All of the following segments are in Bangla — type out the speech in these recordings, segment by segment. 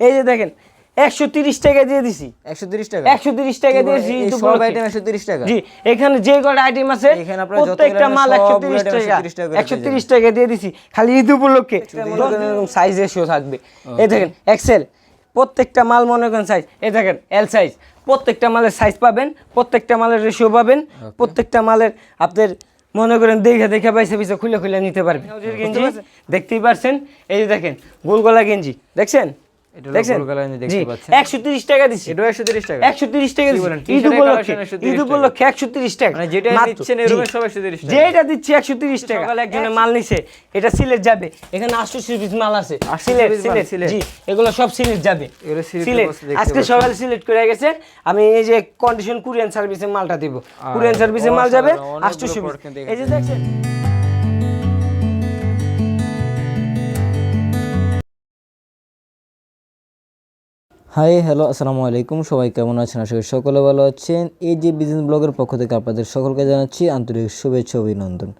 এই যে দেখেন একশো তিরিশ টাকা দিয়ে দিছি। একশো তিরিশ টাকা? একশো তিরিশ টাকা দিয়েছি সব আইটেম একশো তিরিশ টাকা? জি এখানে যে কটা আইটেম আছে এখানে প্রত্যেকটা মাল একশো তিরিশ টাকা। 130 টাকা করে একশো তিরিশ টাকা দিয়ে দিছি খালি ঈদ উপলক্ষে। সাইজ রেশিও থাকবে। এই দেখেন এক্সেল প্রত্যেকটা মাল মনে করেন সাইজ এই দেখেন এল সাইজ প্রত্যেকটা মালের সাইজ পাবেন প্রত্যেকটা মালের রেশিও পাবেন প্রত্যেকটা মালের আপনার মনে করেন দেখে দেখে পাইছে পিছে খুলে খুলে নিতে পারবেন। দেখতেই পারছেন? এই যে দেখেন গোলগলা গেঞ্জি। দেখছেন? দেখছেন? গোলগলা গেঞ্জি দেখতে জি একশো তিরিশ টাকা দিছি। এটাও একশো তিরিশ টাকা। একশো তিরিশ টাকা কি ঈদ উপলক্ষে ঈদ উপলক্ষে একশো তিরিশ টাকা। মানে যেটা মাত্র। নিচ্ছেন এই জি। রুমে সব 130 টাকা। যেটা দিচ্ছি একশো তিরিশ টাকা। একজনে মাল নিছে। এটা সিলেট যাবে। এখানে আটশো মাল আছে। 800 সিলেট সিলেট। সিলেট। জি এগুলো সব সিলেট যাবে। সিলেট আজকে পাচ্ছেন। সকালে সিলেট করে গেছে। আমি এই যে কন্ডিশন কুরিয়ান সার্ভিসে মালটা দিব। কুরিয়ান সার্ভিসে মাল যাবে আটশো এই যে দেখছেন? হাই, হ্যালো, আসসালামু আলাইকুম। সবাই কেমন আছেন? আশা করি সকলে ভালো আছেন। এই যে বিজনেস ব্লগের পক্ষ থেকে আপনাদের সকলকে জানাচ্ছি আন্তরিক শুভেচ্ছা, অভিনন্দন।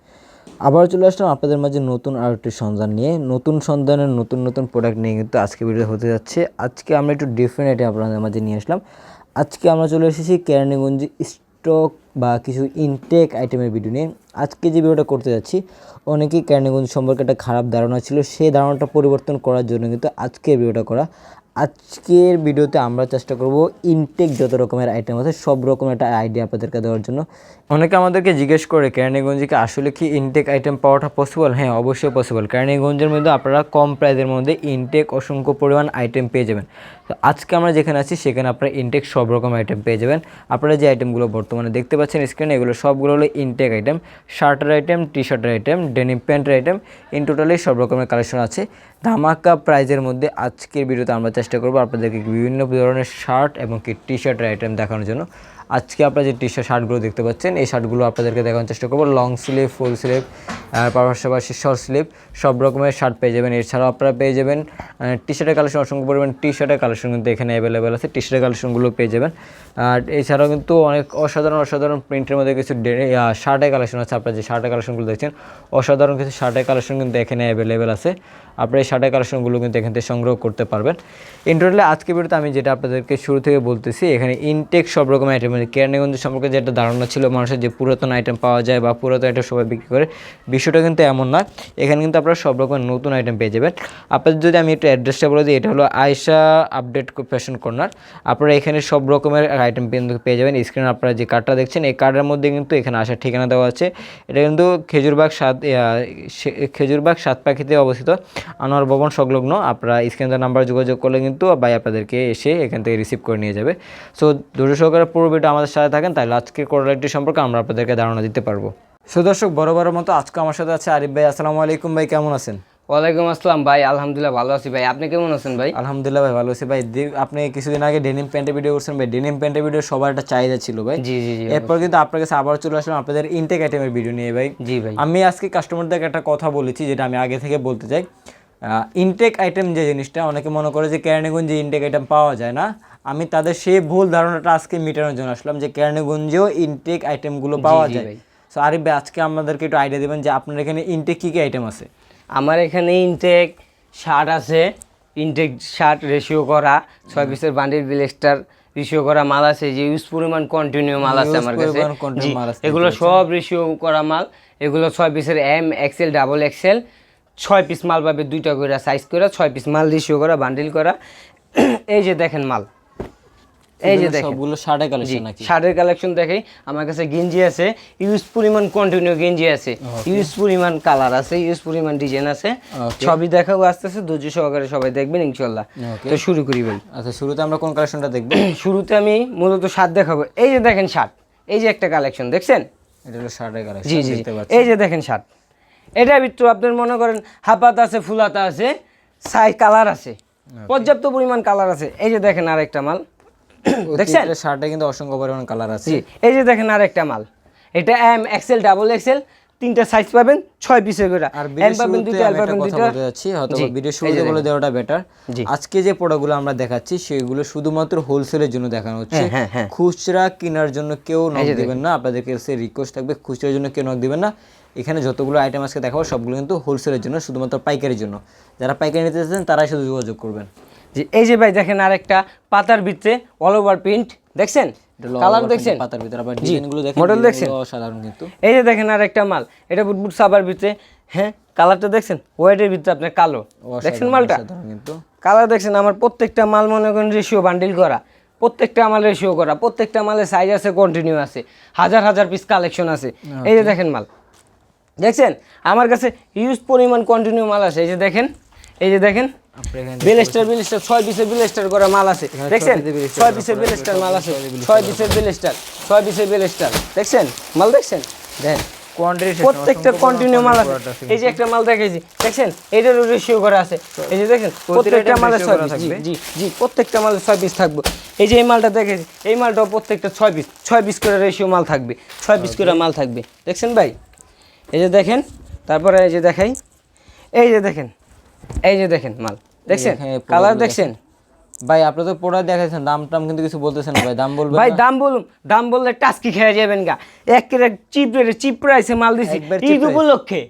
আবার চলে আসলাম আপনাদের মাঝে নতুন আর একটি সন্ধান নিয়ে। নতুন সন্ধানের নতুন নতুন প্রোডাক্ট নিয়ে কিন্তু আজকে ভিডিও হতে যাচ্ছে। আজকে আমরা একটু ডিফারেন্ট আইটেম আপনাদের মাঝে নিয়ে আসলাম। আজকে আমরা চলে এসেছি কেরানীগঞ্জ স্টক বা কিছু ইনটেক আইটেমের ভিডিও নিয়ে। আজকে যে ভিডিওটা করতে যাচ্ছি, অনেকেই কেরানীগঞ্জ সম্পর্কে একটা খারাপ ধারণা ছিল। সেই ধারণাটা পরিবর্তন করার জন্য কিন্তু আজকে ভিডিওটা করা। আজকের ভিডিওতে আমরা চেষ্টা করব ইনটেক যত রকমের আইটেম আছে, সব রকমের একটা আইডিয়া আপনাদেরকে দেওয়ার জন্য। অনেকে আমাদেরকে জিজ্ঞেস করে, কেরানীগঞ্জে কি আসলে কি ইনটেক আইটেম পাওয়াটা পসিবল হ্যাঁ অবশ্যই পসিবল কেরানীগঞ্জের মধ্যে আপনারা কম প্রাইসের মধ্যে ইনটেক অসংখ্য পরিমাণ আইটেম পেয়ে যাবেন। তো আজকে আমরা যেখানে আছি, সেখানে আপনারা ইনটেক সব রকম আইটেম পেয়ে যাবেন। আপনারা যে আইটেমগুলো বর্তমানে দেখতে পাচ্ছেন স্ক্রিনে এগুলো সবগুলো হলো ইনটেক আইটেম শার্টের আইটেম টি শার্টের আইটেম ডেনিম প্যান্টের আইটেম ইন টোটালি সব রকমের কালেকশন আছে। ধামাকা প্রাইজের মধ্যে আজকের ভিডিওতে আমরা চেষ্টা করব আপনাদেরকে বিভিন্ন ধরনের শার্ট এবং কি টি শার্টের আইটেম দেখানোর জন্য। আজকে আপনারা যে টি শার্ট শার্টগুলো দেখতে পাচ্ছেন, এই শার্টগুলো আপনাদেরকে দেখানোর চেষ্টা করব। লং স্লিভ ফুল স্লিভ পাশাপাশি শর্ট স্লিভ সব রকমের শার্ট পেয়ে যাবেন। এছাড়াও আপনারা পেয়ে যাবেন টি শার্টের কালেকশন অসংখ্য পরিমাণ টি শার্টের কালেকশন কিন্তু এখানে অ্যাভেলেবেল আছে। টি শার্টের কালেকশনগুলো পেয়ে যাবেন। আর এছাড়াও কিন্তু অনেক অসাধারণ অসাধারণ প্রিন্টের মধ্যে কিছু শার্টের কালেকশন আছে। আপনারা যে শার্টের কালেকশনগুলো দেখছেন, অসাধারণ কিছু শার্টের কালেকশন কিন্তু এখানে অ্যাভেলেবেল আছে। আপনারা এই শার্টের কালেকশনগুলো কিন্তু এখান থেকে সংগ্রহ করতে পারবেন। ইন টোটালি আজকে ভিডিওতে আমি যেটা আপনাদেরকে শুরু থেকে বলতেছি, এখানে ইনটেক সব রকম আইটেম আছে কেরানীগঞ্জ সম্পর্কে যেটা ধারণা ছিল মানুষের যে পুরাতন আইটেম পাওয়া যায় বা পুরাতন আইটেম সবাই বিক্রি করে, বিষয়টা কিন্তু এমন নয় এখানে কিন্তু আপনারা সব রকমের নতুন আইটেম পেয়ে যাবেন। আপনাদের যদি আমি একটু অ্যাড্রেসটা বলে দিই, এটা হলো আয়সা আপডেট ফ্যাশন কর্নার আপনারা এখানে সব রকমের আইটেম কিন্তু পেয়ে যাবেন। স্ক্রিনে আপনারা যে কার্ডটা দেখছেন, এই কার্ডের মধ্যে কিন্তু এখানে আসার ঠিকানা দেওয়া আছে। এটা কিন্তু খেজুরবাগ সাত খেজুরবাগ সাত পাখিতে অবস্থিত। আনোয়ার ভবন সংলগ্ন। আপনারা স্ক্রিনের নাম্বার যোগাযোগ করলে কিন্তু ভাই আপনাদেরকে এসে এখান থেকে রিসিভ করে নিয়ে যাবে। সো ধৈর্য সহকারে পুরো আমাদের সাথে থাকেন তাহলে আজকের কোয়ালিটি সম্পর্কে আমরা আপনাদেরকে ধারণা দিতে পারব। সো দর্শক বড় বড় মতো আজকে আমার সাথে আছে আরিফ ভাই। আসসালামু আলাইকুম ভাই কেমন আছেন? ওয়ালাইকুম আসসালাম ভাই আলহামদুলিল্লাহ ভালো আছি ভাই। আপনি কেমন আছেন ভাই? আলহামদুলিল্লাহ ভাই ভালো আছি ভাই। আপনি কিছুদিন আগে ডেনিম প্যান্টের ভিডিও করছেন ভাই। ডেনিম প্যান্টের ভিডিও সবার একটা চাহিদা ছিল ভাই। জি জি জি এরপর কিন্তু আপনার কাছে আবার চলে আসলাম আপনাদের ইনটেক আইটেমের ভিডিও নিয়ে ভাই। জি ভাই। আমি আজকে কাস্টমারদেরকে একটা কথা বলেছি যেটা আমি আগে থেকে বলতে চাই। ইনটেক আইটেম যে জিনিসটা অনেকে মনে করে যে কেরানীগঞ্জে ইনটেক আইটেম পাওয়া যায় না। আমি তাদের সেই ভুল ধারণাটা আজকে মেটানোর জন্য আসলাম যে কেরানীগঞ্জেও ইনটেক আইটেমগুলো পাওয়া যায়। সো আরিফ ভাই আজকে আমাদেরকে একটু আইডিয়া দেবেন যে আপনার এখানে ইনটেক কী কী আইটেম আছে? আমার এখানে ইনটেক শার্ট আছে। ইনটেক শার্ট রেশিও করা ছয় পিসের বান্ডিল ব্লেস্টার রেশিও করা মাল আছে। যে ইউজ পরিমাণ কন্টিনিউ মাল আছে আমার কাছে। এগুলো সব রেশিও করা মাল। এগুলো ছয় পিসের এম এক্সেল ডাবল এক্সেল ছয় পিস মাল পাবে দুইটা করে সাইজ করে ছয় পিস মাল রেশিও করা বান্ডিল করা। এই যে দেখেন মাল। এই যে দেখেন। সবগুলো শার্টের কালেকশন নাকি? শার্টের কালেকশন দেখেই আমার কাছে গেঞ্জি আছে ইউজ পরিমাণ কন্টিনিউ গেঞ্জি আছে ইউজ পরিমাণ কালার আছে ইউজ পরিমাণ ডিজাইন আছে। Okay. সবই দেখাবো আস্তে আস্তে ধৈর্য সহকারে সবাই দেখবেন ইনশাল্লাহ তো শুরু করি ভাই। আচ্ছা শুরুতে আমরা কোন কালেকশনটা দেখব? শুরুতে আমি মূলত শার্ট দেখাবো। এই যে দেখেন শার্ট এই যে একটা কালেকশন দেখছেন? এটা হলো শার্টের কালেকশন জি জি দেখতে এই যে দেখেন শার্ট। এটার ভিতরে আপনার মনে করেন হাপাত আছে ফুলাতা আছে সাই কালার আছে পর্যাপ্ত পরিমাণ কালার আছে। এই যে দেখেন আরেকটা মাল। দেখছেন? শার্টে কিন্তু অসংখ্য পরিমাণ কালার আছে। এই যে দেখেন আরেকটা মাল। এটা এম এক্সেল ডাবল এক্সেল তিনটা সাইজ পাবেন ছয় পিসের করে। আর এম পাবেন দুইটা এল একটা পাবেন কথা দুইটা। যাচ্ছি হয়তো ভিডিও শুরুতে বলে দেওয়াটা বেটার। আজকে যে প্রোডাক্টগুলো আমরা দেখাচ্ছি সেগুলো শুধুমাত্র হোলসেলের জন্য দেখানো হচ্ছে। হ্যাঁ, হ্যাঁ, হ্যাঁ। খুচরা কেনার জন্য কেউ নক দিবেন না। আপনাদেরকে সে রিকোয়েস্ট থাকবে খুচরার জন্য কেউ নক দিবেন না। এখানে যতগুলো আইটেম আজকে দেখাবো সবগুলো কিন্তু হোলসেলের জন্য শুধুমাত্র পাইকারির জন্য। যারা পাইকারি নিতে চাচ্ছেন তারাই শুধু যোগাযোগ করবেন। যে এই যে ভাই দেখেন আরেকটা পাতার ভিতরে অল ওভার প্রিন্ট দেখছেন? কালার দেখছেন? পাতার ভিতরে আবার ডিজাইনগুলো দেখেন model দেখছেন? অসাধারণ কিন্তু। এই যে দেখেন আর একটা মাল এটা বুটবুট সাবার ভিতরে হ্যাঁ কালারটা দেখছেন? হোয়াইটের ভিতরে আপনার কালো। দেখছেন মালটা? কিন্তু। কালার দেখছেন আমার প্রত্যেকটা মাল মনে করেন রেশিও বান্ডিল করা প্রত্যেকটা মাল রেশিও করা প্রত্যেকটা মালের সাইজ আছে কন্টিনিউ আছে হাজার হাজার পিস কালেকশন আছে। এই যে দেখেন মাল দেখছেন? আমার কাছে ইউজ পরিমাণ কন্টিনিউ মাল আছে। এই যে দেখেন এই যে দেখেন বেলেস্টার বেলেস্টার ছয় পিসের বেলেস্টার করা মাল আছে। দেখছেন? ছয় পিসের পিসের মাল আছে। ছয় পিসের বেলেস্টার ছয় পিসের বেলেস্টার দেখছেন? মাল দেখছেন? দেখেন প্রত্যেকটা কন্টিনিউ মাল আছে। এই যে একটা মাল দেখেছি দেখছেন? এটারও রেশিও করা আছে। এই যে দেখেন প্রত্যেকটা item মালে ratio ছয় পিস। জি জি প্রত্যেকটা মালে ছয় পিস থাকবে। এই যে এই মালটা দেখেছি এই মালটাও প্রত্যেকটা ছয় পিস ছয় পিস করে রেশিও মাল থাকবে। ছয় পিস করে মাল থাকবে। দেখছেন ভাই? এই যে দেখেন তারপরে এই যে দেখাই। এই যে দেখেন এই যে দেখেন মাল। দেখছেন? কালার দেখছেন? ভাই আপনি তো প্রোডাক্ট দেখাচ্ছেন দাম টাম কিন্তু কিছু বলতেছেন না ভাই। দাম বলবেন ভাই দাম বলুন দাম বললে টাস্কি খেয়ে যাবেন গা। এক চিপ রেটে চিপ প্রাইসে মাল দিছি। একবার ঈদ। উপলক্ষে।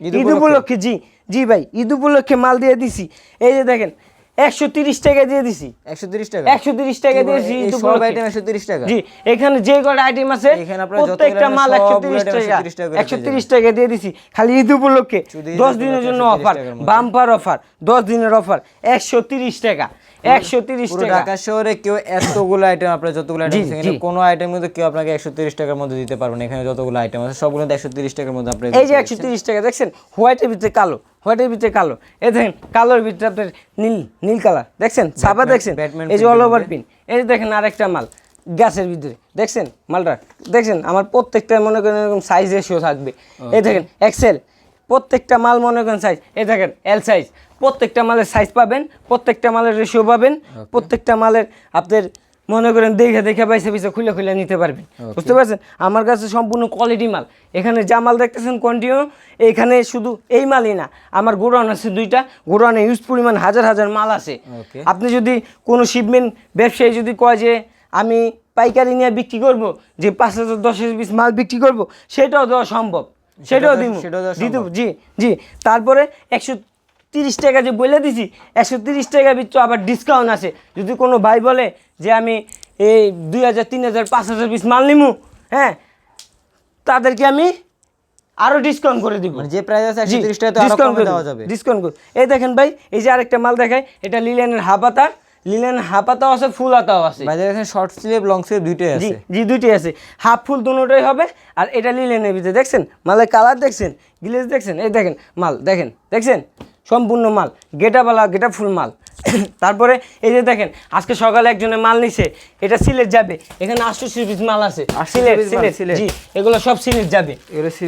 ঈদ? উপলক্ষে জি জি ভাই ঈদ উপলক্ষে মাল দিয়ে দিছি। এই যে দেখেন একশো তিরিশ টাকা দিয়ে দিছি 130 টাকা একশো তিরিশ টাকা দিয়েছি সব উপলক্ষে। আইটেম 130 টাকা জি এখানে যে কটা আইটেম আছে এখানে আপনারা যত প্রত্যেকটা মাল একশো তিরিশ টাকা 130 টাকা করে একশো তিরিশ টাকা দিয়ে দিছি খালি ঈদ উপলক্ষে দশ দিনের জন্য অফার বাম্পার অফার দশ দিনের অফার একশো তিরিশ টাকা একশো তিরিশ টাকা ঢাকা শহরে কেউ এতগুলো আইটেম আপনার যতগুলো আইটেম আছে কোনো আইটেম কিন্তু কেউ আপনাকে 130 টাকার মধ্যে দিতে পারবে না এখানে যতগুলো আইটেম আছে সবগুলো 130 টাকার মধ্যে আপনি এই যে একশো তিরিশ টাকা দেখছেন হোয়াইটের ভিতরে কালো হোয়াইটের ভিতরে কালো। এই দেখেন কালোর ভিতরে আপনার নীল নীল কালার। দেখছেন? ছাপা দেখছেন? এই যে অল ওভার। পিন এই যে দেখেন আরেকটা মাল গ্যাসের ভিতরে। দেখছেন? মালটা? দেখছেন? আমার প্রত্যেকটা মনে করেন এরকম সাইজ রেশিও থাকবে। এই দেখেন এক্সেল প্রত্যেকটা মাল মনে করেন সাইজ এই দেখেন এল সাইজ প্রত্যেকটা মালের সাইজ পাবেন প্রত্যেকটা মালের রেশিও পাবেন প্রত্যেকটা মালের আপনার মনে করেন দেখে দেখে পয়সা পয়সা খুলে খুলে নিতে পারবেন বুঝতে পারছেন? আমার কাছে সম্পূর্ণ কোয়ালিটি মাল। এখানে যা মাল দেখতেছেন কন্টিনিউ এখানে শুধু এই মালই না আমার গোডাউন আছে দুইটা গোডাউনে ইউজ পরিমাণ হাজার হাজার মাল আছে। আপনি যদি কোনো শিপমেন্ট ব্যবসায়ী যদি কয় যে আমি পাইকারি নিয়ে বিক্রি করব যে পাঁচ হাজার দশ হাজার পিস মাল বিক্রি করব সেটাও দেওয়া সম্ভব। সেটাও দিব। সেটাও দেওয়া জি জি। তারপরে একশো তিরিশ টাকা যে বলে দিছি একশো তিরিশ টাকা ভিতরে আবার ডিসকাউন্ট আছে। যদি কোনো ভাই বলে যে আমি এই দুই হাজার তিন হাজার পাঁচ হাজার পিস মাল নিমু হ্যাঁ? তাদেরকে আমি আরও ডিসকাউন্ট করে দিব। মানে যে প্রাইস আছে 130 টাকা তো আরও দেওয়া যাবে। ডিসকাউন্ট করে এই দেখেন ভাই এই যে আরেকটা মাল দেখায় এটা লিলেনের হাফাতা লিলেন হাপাতাও আছে ফুল হাতাও আছে ভাই এখানে শর্ট স্লিভ লং স্লিভ দুইটাই আছে। জি দুইটাই আছে। হাফ ফুল দুটোটাই হবে আর এটা লিলেনের ভিতরে দেখছেন? মালের কালার দেখছেন? গ্লেজ দেখছেন? এই দেখেন মাল দেখেন দেখছেন? সম্পূর্ণ মাল গেটাবালা গেটা ফুল মাল। তারপরে এই যে দেখেন আজকে সকালে একজনে মাল নিছে এটা সিলেট যাবে। এখানে আটশো পিস মাল আছে। সিলেট। জি এগুলো সব সিলেট যাবে।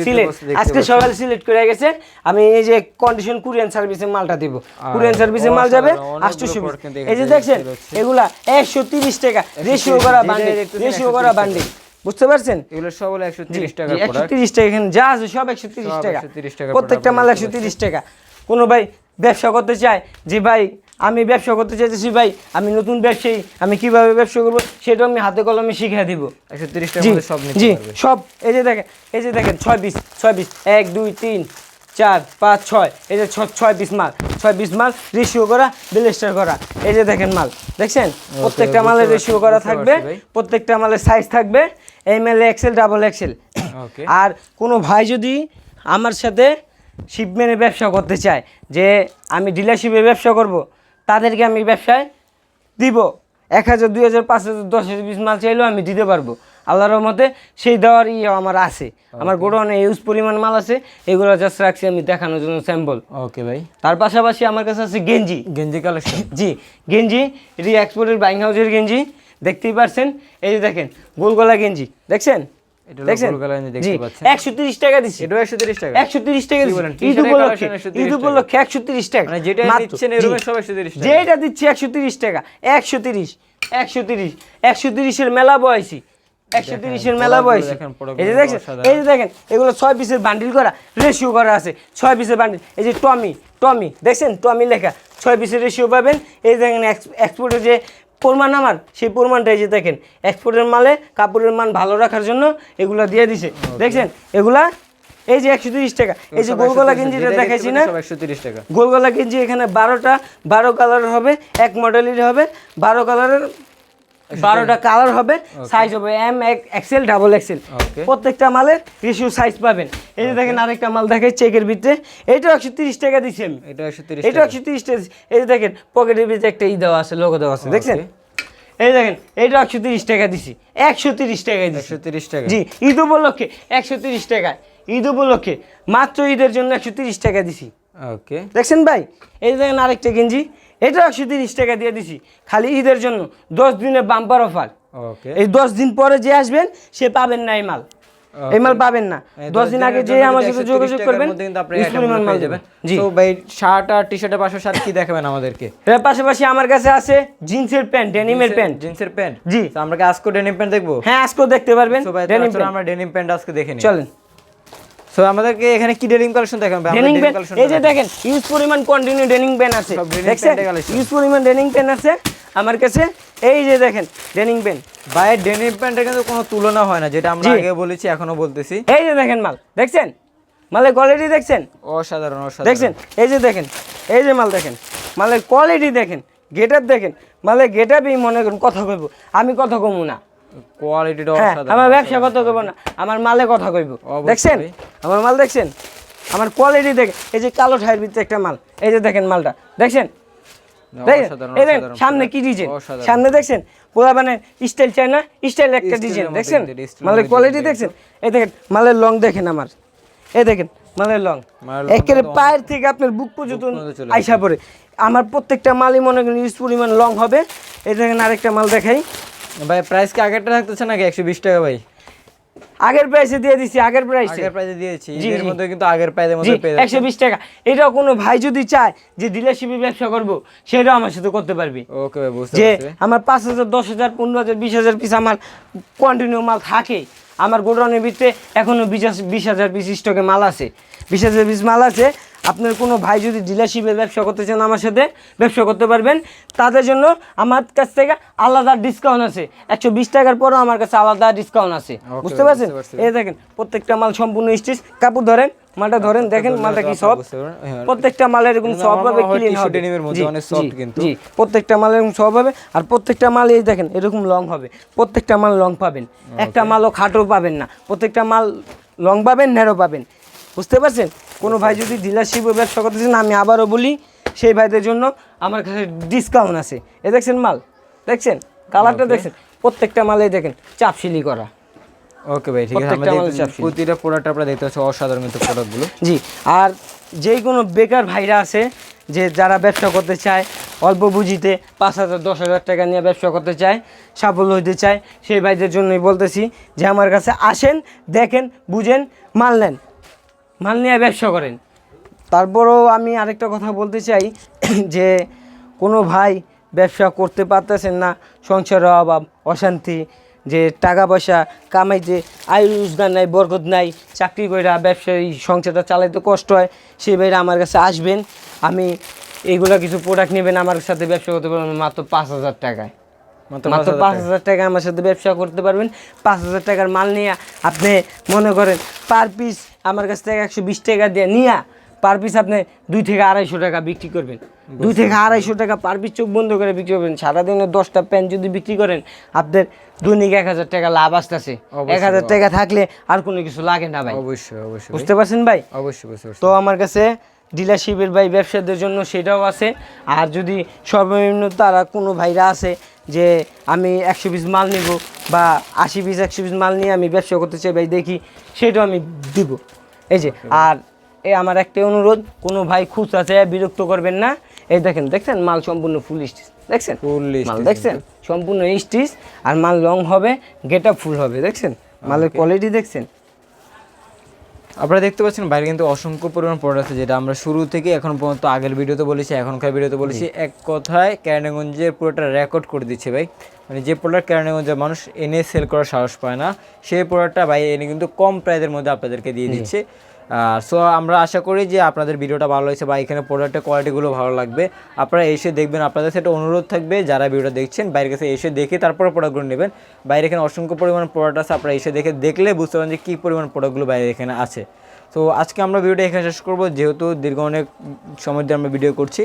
সিলেট আজকে। সকালে সিলেক্ট করে গেছে। আমি এই যে কন্ডিশন কুরিয়ান সার্ভিসে মালটা দিব। কুরিয়ান সার্ভিসে মাল যাবে আটশো পিস এই যে দেখছেন এগুলা একশো তিরিশ টাকা রেশিও করা বান্ডিল রেশিও করা টাকা। বুঝতে পারছেন? এগুলো সব হলো 130 টাকা একশো প্রোডাক্ট তিরিশ টাকা এখানে যা আছে সব একশো তিরিশ সব টাকা। 130 টাকা প্রত্যেকটা মাল দেখতে একশো তিরিশ টাকা। কোনো ভাই ব্যবসা করতে চায় যে ভাই আমি ব্যবসা করতে চাইতেছি ভাই আমি নতুন ব্যবসায়ী আমি কীভাবে ব্যবসা করব? সেটা আমি হাতে কলমে শিখিয়ে দিব। 130 টাকার জি মধ্যে সব জি সব এই যে দেখেন এই যে দেখেন ছয় পিস ছয় পিস এক দুই তিন চার পাঁচ ছয় এই যে ছয় পিস মাল ছয় পিস মাল রেশিও করা বেলেস্টার করা এই যে দেখেন মাল দেখছেন? প্রত্যেকটা মালের রেশিও করা থাকবে প্রত্যেকটা মালের সাইজ থাকবে M L XL double XL okay আর কোনো ভাই যদি আমার সাথে শিপমেন্টের ব্যবসা করতে চায় যে আমি ডিলারশিপে ব্যবসা করব তাদেরকে আমি ব্যবসায় দিব। এক হাজার দুই হাজার পাঁচ হাজার দশ হাজার বিশ মাল চাইলেও আমি দিতে পারব। আল্লাহর রহমতে সেই দেওয়ার ইয়ে আমার আছে। আমার গোডাউনে ইউজ পরিমাণ মাল আছে। এগুলো জাস্ট রাখছি আমি দেখানোর জন্য স্যাম্পল ওকে ভাই। তার পাশাপাশি আমার কাছে আছে গেঞ্জি গেঞ্জি কালেকশন জি গেঞ্জি এটি এক্সপোর্টের বাইং হাউসের গেঞ্জি দেখতেই পারছেন? এই যে দেখেন গোলগলা গেঞ্জি দেখছেন। একশো তিরিশ টাকা দিচ্ছি। এটাও 130 টাকা। একশো তিরিশ টাকা কি দিচ্ছি। বলেন? ঈদ উপলক্ষে ঈদ উপলক্ষে একশো তিরিশ টাকা। যেটা মাত্র। এরকম সব 130 টাকা। যেটা দিচ্ছি একশো তিরিশ টাকা। একশো তিরিশ একশো তিরিশ একশো তিরিশের মেলা বয়সী। একশো তিরিশের মেলা বয়সী। এই যে দেখছেন এই যে দেখেন এগুলো ছয় পিসের বান্ডিল করা রেশিও করা আছে। ছয় পিসের বান্ডিল। এই যে টমি টমি দেখছেন? টমি লেখা। ছয় পিসের রেশিও পাবেন। এই দেখেন এক্সপোর্টের যে প্রমাণ আমার সেই প্রমাণটা এই যে দেখেন এক্সপোর্টের মালে কাপড়ের মান ভালো রাখার জন্য এগুলা দিয়ে দিছে। দেখছেন? এগুলা এই যে একশো তিরিশ টাকা এই যে গোলগলা গেঞ্জিটা দেখাইছি না। একশো তিরিশ টাকা। গোলগলা গেঞ্জি এখানে বারোটা বারো কালারের হবে এক মডেলের হবে বারো কালারের বারোটা কালার হবে সাইজ হবে এম এক্সেল ডাবল এক্সেল প্রত্যেকটা মালের রেশিও সাইজ পাবেন। এই যে দেখেন আরেকটা মাল দেখে চেকের ভিতরে। এইটাও একশো তিরিশ টাকা দিচ্ছি আমি। এটা একশো তিরিশ এটা একশো তিরিশ টাকা এই যে দেখেন পকেটের ভিতরে একটা ই দেওয়া আছে লোগো দেওয়া আছে দেখছেন? এই দেখেন এইটা একশো তিরিশ টাকা দিছি। একশো তিরিশ টাকা একশো তিরিশ টাকা। জি ঈদ উপলক্ষে একশো তিরিশ টাকায়। ঈদ উপলক্ষে মাত্র ঈদের জন্য একশো তিরিশ টাকা দিছি। ওকে দেখছেন ভাই? এই দেখেন আরেকটা গেঞ্জি। এটা একশো তিরিশ টাকা দিয়ে দিছি। খালি ঈদের জন্য দশ দিনের বাম্পার অফার এই দশ দিন পরে যে আসবেন সে পাবেন না এই মাল। এই মাল পাবেন না। দশ দিন আগে যে আমার সাথে যোগাযোগ করবেন মাল জি। ভাই শার্ট আর টি শার্টের পাশে শার্ট কি দেখাবেন আমাদেরকে? এর পাশাপাশি আমার কাছে আছে জিন্সের প্যান্ট ডেনিমের প্যান্ট। জিন্সের প্যান্ট? জি। আমরা কি আজকে ডেনিম প্যান্ট দেখব? হ্যাঁ আজকেও দেখতে পারবেন। ডেনিম প্যান্ট আমরা ডেনিম প্যান্ট আজকে দেখে নিই। চলেন। সো আমাদেরকে এখানে কি ডেনিম কালেকশন দেখাবেন ভাই? আমরা ডেনিং denim প্যান্ট collection এই যে দেখেন ইউজ পরিমাণ কন্টিনিউ ডেনিং প্যান্ট আছে। দেখছেন। ইউজ পরিমাণ ডেনিং প্যান্ট আছে। আমার কাছে এই যে দেখেন প্যান্ট ডেনিম প্যান্টের কিন্তু কোনো তুলনা হয় না যেটা আমরা আগে বলেছি এখনও বলতেছি। এই যে দেখেন মাল দেখছেন? মালের কোয়ালিটি দেখছেন? অসাধারণ অসাধারণ। দেখছেন? এই যে দেখেন এই যে মাল দেখেন মালের কোয়ালিটি দেখেন গেটার দেখেন মালের গেটারই মনে করুন কথা কইব আমি কথা কমু না। কোয়ালিটিটা হ্যাঁ অসাধারণ। আমার ব্যবসা কথা কইব না? আমার মালে কথা কইব। দেখছেন? আমার মাল দেখছেন? আমার কোয়ালিটি এই যে কালো ভিতরে একটা মাল এই যে দেখেন মালটা দেখছেন? সামনে কি ডিজাইন সামনে দেখছেন? পুরা মানে স্টাইল চাই না? স্টাইল একটা ডিজাইন দেখছেন? মালের কোয়ালিটি দেখছেন? এই দেখেন মালের লং দেখেন আমার। এই দেখেন মালের লং অনেক- পায়ের থেকে আপনার বুক পর্যন্ত পর্যন্ত আইসা পড়ে। আমার প্রত্যেকটা মালই মনে করেন ইউজ পরিমাণ লং হবে। এই দেখেন আরেকটা মাল দেখাই। ভাই প্রাইস কি আগেরটা থাকতেছে নাকি একশো বিশ টাকা ভাই? আগের প্রাইসে দিয়ে দিছি আগের প্রাইসে আগের প্রাইসে দিয়েছি এর মধ্যে কিন্তু আগের প্রাইসের মধ্যে পেয়ে একশো বিশ টাকা। এটাও কোনো ভাই যদি চায় যে ডিলারশিপে ব্যবসা করব সেটাও আমার সাথে করতে পারবি। ওকে ভাই বুঝতে যে আমার পাঁচ হাজার দশ হাজার পনেরো হাজার বিশ হাজার পিস আমার কন্টিনিউ মাল থাকে। আমার গোডাউনের ভিতরে এখনও বিশ হাজার- বিশ হাজার পিস স্টকে মাল আছে। বিশ হাজার পিস মাল আছে আপনার কোনো ভাই যদি ডিলারশিপের ব্যবসা করতে চান আমার সাথে ব্যবসা করতে পারবেন। তাদের জন্য আমার কাছ থেকে আলাদা ডিসকাউন্ট আছে। একশো বিশ টাকার পরও আমার কাছে আলাদা ডিসকাউন্ট আছে। বুঝতে পারছেন? এই দেখেন প্রত্যেকটা মাল সম্পূর্ণ স্টিচ কাপড় ধরেন মালটা ধরেন দেখেন মালটা কি সব পারবেন, হ্যাঁ। প্রত্যেকটা মাল এরকম সব ভাবে ক্লিন হবে। জি প্রত্যেকটা মাল এরকম সব হবে। আর প্রত্যেকটা মাল এই দেখেন এরকম লং হবে। প্রত্যেকটা মাল লং পাবেন। একটা মালও খাটো পাবেন না। প্রত্যেকটা মাল লং পাবেন ন্যারো পাবেন। বুঝতে পারছেন? কোনো ভাই যদি ডিলারশিপ ব্যবসা করতেছেন আমি আবারও বলি সেই ভাইদের জন্য আমার কাছে ডিসকাউন্ট আছে। এ দেখছেন মাল? দেখছেন? কালারটা দেখছেন? প্রত্যেকটা মালে দেখেন চাপশিলি করা। ওকে ভাই ঠিক আছে। প্রতিটা প্রোডাক্ট আপনারা দেখতে পাচ্ছেন অসাধারণ কিন্তু প্রোডাক্টগুলো জি আর যেই কোনো বেকার ভাইরা আছে যে যারা ব্যবসা করতে চায় অল্প বুঝিতে পাঁচ হাজার দশ হাজার টাকা নিয়ে ব্যবসা করতে চায় সাফল্য হইতে চায় সেই ভাইদের জন্যই বলতেছি যে আমার কাছে আসেন দেখেন বুঝেন মাল নেন। মাল নিয়ে ব্যবসা করেন। তারপরও আমি আরেকটা কথা বলতে চাই, যে কোনো ভাই ব্যবসা করতে পারতেছেন না, সংসারের অভাব, অশান্তি, যে টাকা পয়সা কামাইতে আয় রোজগার নাই, বরকত নাই, চাকরি কইরা ব্যবসায়ী সংসারটা চালাইতে কষ্ট হয় সেই বাইরে আমার কাছে আসবেন, আমি এইগুলো কিছু প্রোডাক্ট নেবেন, আমার সাথে ব্যবসা করতে পারবেন মাত্র পাঁচ হাজার টাকায়। মাত্র পাঁচ হাজার টাকা আমার সাথে ব্যবসা করতে পারবেন। পাঁচ হাজার টাকার মাল নিয়ে আপনি মনে করেন পার পিস আমার কাছ থেকে একশো বিশ টাকা দিয়ে নিয়ে পার পিস আপনি দুই থেকে আড়াইশো টাকা বিক্রি করবেন। দুই থেকে আড়াইশো টাকা পার পিস চোখ বন্ধ করে বিক্রি করবেন। সারাদিনে দশটা প্যান্ট যদি বিক্রি করেন আপনার দৈনিক এক হাজার টাকা লাভ আসতেছে। এক হাজার টাকা থাকলে আর কোনো কিছু লাগে না ভাই। অবশ্যই অবশ্যই। বুঝতে পারছেন ভাই? অবশ্যই তো আমার কাছে ডিলারশিপের ভাই ব্যবসাদের জন্য সেটাও আছে। আর যদি সর্বনিম্ন তারা কোনো ভাইরা আছে যে আমি একশো পিস মাল নিব বা আশি পিস একশো পিস মাল নিয়ে আমি ব্যবসা করতে চাই ভাই দেখি সেটাও আমি দিব। এই যে আর এ আমার একটা অনুরোধ কোনো ভাই খুচরা চাই বিরক্ত করবেন না। এই দেখেন দেখছেন? মাল সম্পূর্ণ ফুল স্টিচ দেখছেন? মাল দেখছেন? সম্পূর্ণ স্টিচ আর মাল লং হবে গেট ফুল হবে দেখছেন? মালের কোয়ালিটি দেখছেন? আপনারা দেখতে পাচ্ছেন বাইরে কিন্তু অসংখ্য পরিমাণ প্রোডাক্ট আছে যেটা আমরা শুরু থেকে এখন পর্যন্ত আগের ভিডিওতে বলেছি এখনকার ভিডিওতে বলেছি। এক কথায় কেরানীগঞ্জের পুরোটা রেকর্ড করে দিচ্ছে ভাই। মানে যে প্রোডাক্ট কেরানীগঞ্জের মানুষ এনে সেল করার সাহস পায় না সেই প্রোডাক্টটা ভাই এনে কিন্তু কম প্রাইজের মধ্যে আপনাদেরকে দিয়ে দিচ্ছে। সো আমরা আশা করি যে আপনাদের ভিডিওটা ভালো হয়েছে বা এখানে প্রোডাক্টের কোয়ালিটিগুলো ভালো লাগবে। আপনারা এসে দেখবেন, আপনাদের সেটা অনুরোধ থাকবে যারা ভিডিওটা দেখছেন, বাইরের কাছে এসে দেখে তারপরে প্রোডাক্টগুলো নেবেন। বাইরে এখানে অসংখ্য পরিমাণ প্রোডাক্ট আছে, আপনারা এসে দেখে দেখলে বুঝতে পারেন যে কী পরিমাণ প্রোডাক্টগুলো বাইরে এখানে আছে। তো আজকে আমরা ভিডিওটা এখানে শেষ করব। যেহেতু দীর্ঘ অনেক সময় ধরে আমরা ভিডিও করছি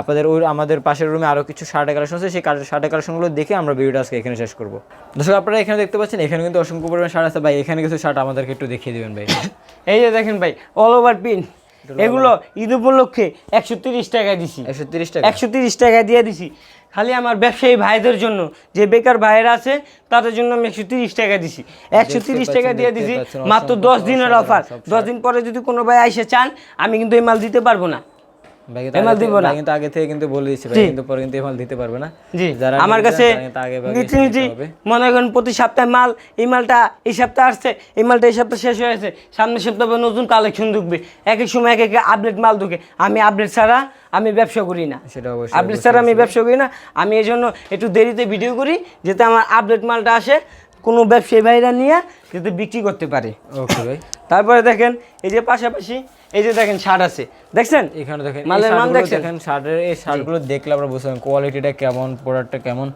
আপনাদের ওই আমাদের পাশের রুমে আরও কিছু শার্টের কালেকশন আছে সেই শার্টের কালেকশনগুলো দেখে আমরা ভিডিওটা আজকে এখানে শেষ করব। দর্শক আপনারা এখানে দেখতে পাচ্ছেন এখানে কিন্তু অসংখ্য পরিমাণ শার্ট আছে। ভাই এখানে কিছু শার্ট আমাদেরকে একটু দেখিয়ে দেবেন ভাই। এই যে দেখেন ভাই অল ওভার পিন এগুলো ঈদ উপলক্ষে একশো তিরিশ টাকা দিছি। একশো তিরিশ টাকা। একশো তিরিশ টাকা দিয়ে দিছি। খালি আমার ব্যবসায়ী ভাইদের জন্য যে বেকার ভাইয়েরা আছে তাদের জন্য আমি একশো তিরিশ টাকা দিছি। একশো তিরিশ টাকা দিয়ে দিছি। মাত্র দশ দিনের অফার। দশ দিন পরে যদি কোনো ভাই এসে চান আমি কিন্তু এই মাল দিতে পারব না। থেকে- দিব না। কিন্তু আগে থেকে কিন্তু বলে দিচ্ছি ভাই কিন্তু পরে কিন্তু এমাল দিতে পারবে না। জি। যারা আমার কাছে। মনে করেন প্রতি সপ্তাহে মাল এই মালটা এই সপ্তাহে আসছে এই মালটা এই সপ্তাহে শেষ হয়েছে সামনের সপ্তাহে নতুন কালেকশন ঢুকবে। এক এক সময় এক এক আপডেট মাল ঢুকে। আমি আপডেট ছাড়া আমি ব্যবসা করি না। সেটা অবশ্যই আপডেট ছাড়া আমি ব্যবসা করি না। আমি এই জন্য একটু দেরিতে ভিডিও করি যাতে আমার আপডেট মালটা আসে। কোনো ব্যবসায়ী ভাইরা নিয়ে যাতে বিক্রি করতে পারে। ওকে ভাই। তারপরে দেখেন এই যে পাশাপাশি এই যে দেখেন শার্ট আছে। দেখছেন? এখানে দেখেন মালের মান? দেখেন শার্টের এই শার্টগুলো দেখলে আমরা বুঝলাম কোয়ালিটিটা কেমন প্রোডাক্টটা কেমন।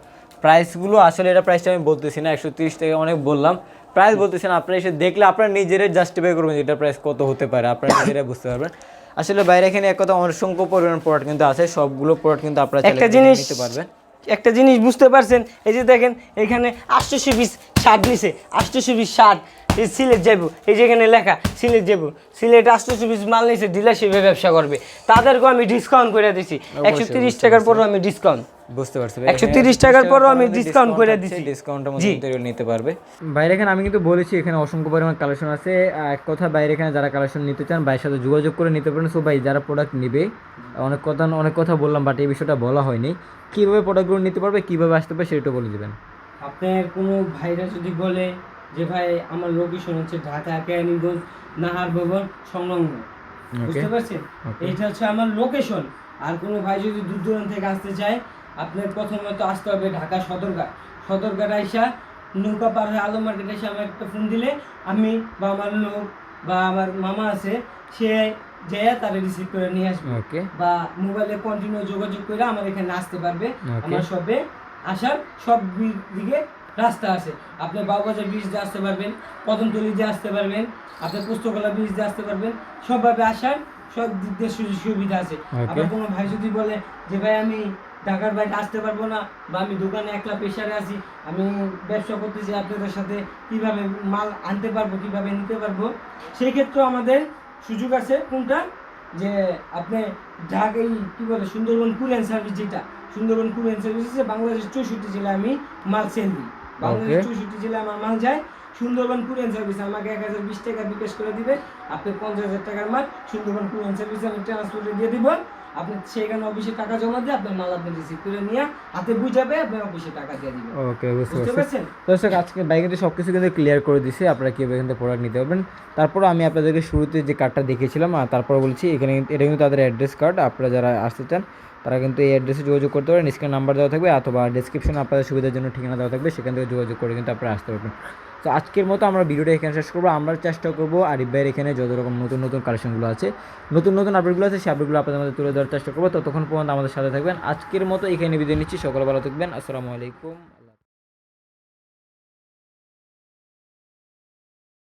প্রাইসগুলো আসলে এটা প্রাইসটা আমি বলতেছি না একশো তিরিশ থেকে অনেক বললাম। প্রাইস বলতেছেন না আপনারা এসে দেখলে আপনারা নিজেরাই জাস্টিফাই করবেন যে এটা প্রাইস কত হতে পারে আপনারা নিজেরাই বুঝতে পারবেন। আসলে বাইরে এখানে এক কথা অসংখ্য পরিমাণ প্রোডাক্ট কিন্তু আছে সবগুলো প্রোডাক্ট কিন্তু আপনারা একটা জিনিস নিতে পারবেন। একটা জিনিস বুঝতে পারছেন? এই যে দেখেন এখানে আটশোশো পিস শার্ট নিছে। আটশোশো পিস শার্ট এই সিলেট যাইব। এই যে এখানে লেখা সিলেট যাইব। সিলেট আটশোশো পিস মাল নিছে ডিলারশিপে ব্যবসা করবে। তাদেরকেও আমি ডিসকাউন্ট করে দিছি। একশো তিরিশ টাকার পরও আমি ডিসকাউন্ট বুঝতে পারছি 130 টাকার পরও আমি discount করে দিছি। ডিসকাউন্টের মধ্যে নিতে পারবে। বাইরে এখানে আমি কিন্তু বলেছি এখানে অসংখ্য পরিমাণ কালেকশন আছে। এক কথা বাইরে এখানে যারা কালেকশন নিতে চান ভাইয়ের সাথে যোগাযোগ করে নিতে পারেন। সো ভাই যারা প্রোডাক্ট নেবে অনেক কথা অনেক কথা বললাম বাট এই বিষয়টা বলা হয়নি। কীভাবে প্রোডাক্টগুলো নিতে পারবে কীভাবে আসতে পারবে সেটা বলে দেবেন। আপনার কোনো ভাইরা যদি বলে যে ভাই আমার লোকেশন হচ্ছে ঢাকা কেরানীগঞ্জ নাহার ভবন সংলগ্ন। বুঝতে পারছেন? এইটা হচ্ছে আমার লোকেশন আর কোনো ভাই যদি দূর দূরান্ত থেকে আসতে চায় আপনার প্রথমে তো আসতে হবে ঢাকা সদরঘাট। সদরঘাট আইসা নৌকা পার হয়ে আলম মার্কেট এসে আমার একটা ফোন দিলে আমি বা আমার লোক বা আমার মামা আছে সে যেয়ে তারা রিসিভ করে নিয়ে আসবে। ওকে বা মোবাইলে কন্টিনিউ যোগাযোগ করে আমার এখানে আসতে পারবে আমার সবে আসার সব দিকে রাস্তা আছে। আপনি ব্রিজ দিয়ে আসতে পারবেন কদমতলি দিয়ে আসতে পারবেন আপনি পুস্তকলা ব্রিজ দিয়ে আসতে পারবেন সবভাবে আসার সব দিক দিয়ে সুযোগ সুবিধা আছে. আবার কোনো ভাই যদি বলে যে ভাই আমি ঢাকার বাইরে আসতে পারব না বা আমি দোকানে একলা পেশারে আছি আমি ব্যবসা করতেছি আপনাদের সাথে কীভাবে মাল আনতে পারব কীভাবে নিতে পারব? সেই ক্ষেত্রেও আমাদের সুযোগ আছে কোনটা? যে আপনি ঢাকা এই কি বলে সুন্দরবন কুরিয়ান সার্ভিস যেটা সুন্দরবন কুরিয়ান সার্ভিস বাংলাদেশের চৌষট্টি জেলায় আমি মাল সেল দিই। বাংলাদেশের চৌষট্টি জেলায় আমার মাল যায় সুন্দরবন কুরিয়ান সার্ভিস আমাকে এক হাজার বিশ টাকা বিকাশ করে দিবে আপনি পঞ্চাশ হাজার টাকার মাল সুন্দরবন কুরিয়ান সার্ভিস আমি ট্রান্সপোর্টে দিয়ে দিব। আপনি সেখানে অফিসে টাকা জমা দিয়ে আপনার মাল আপনি রিসিভ করে নিয়ে হাতে বুঝাবে আপনার অফিসে টাকা দিয়ে দিবে। ওকে বুঝতে পারছেন? দর্শক আজকে বাইক কিন্তু সব কিছু কিন্তু ক্লিয়ার করে দিছে আপনারা কীভাবে এখান থেকে প্রোডাক্ট নিতে পারবেন? তারপর আমি আপনাদেরকে শুরুতে যে কার্ডটা দেখিয়েছিলাম আর তারপর বলছি এখানে এটা কিন্তু তাদের অ্যাড্রেস কার্ড আপনারা যারা আসতে চান তারা কিন্তু এই অ্যাড্রেসে যোগাযোগ করতে পারেন। স্ক্রিন নাম্বার দেওয়া থাকবে অথবা ডিসক্রিপশনে আপনাদের সুবিধার জন্য ঠিকানা দেওয়া থাকবে। সেখান থেকে যোগাযোগ করে কিন্তু আপনারা আসতে পারবেন। তো আজকের মতো আমরা ভিডিওটা এখানে শেষ করব। আমরা চেষ্টা করব আরিফ ভাইয়ের এখানে যত রকম নতুন নতুন কালেকশনগুলো আছে, নতুন নতুন আপডেটগুলো আছে, সেই আপডেটগুলো আপনাদের মধ্যে তুলে ধরার চেষ্টা করব। ততক্ষণ পর্যন্ত আমাদের সাথে থাকবেন। আজকের মতো এখানে বিদায় নিচ্ছি। সকলে ভালো থাকবেন। আসসালামু আলাইকুম।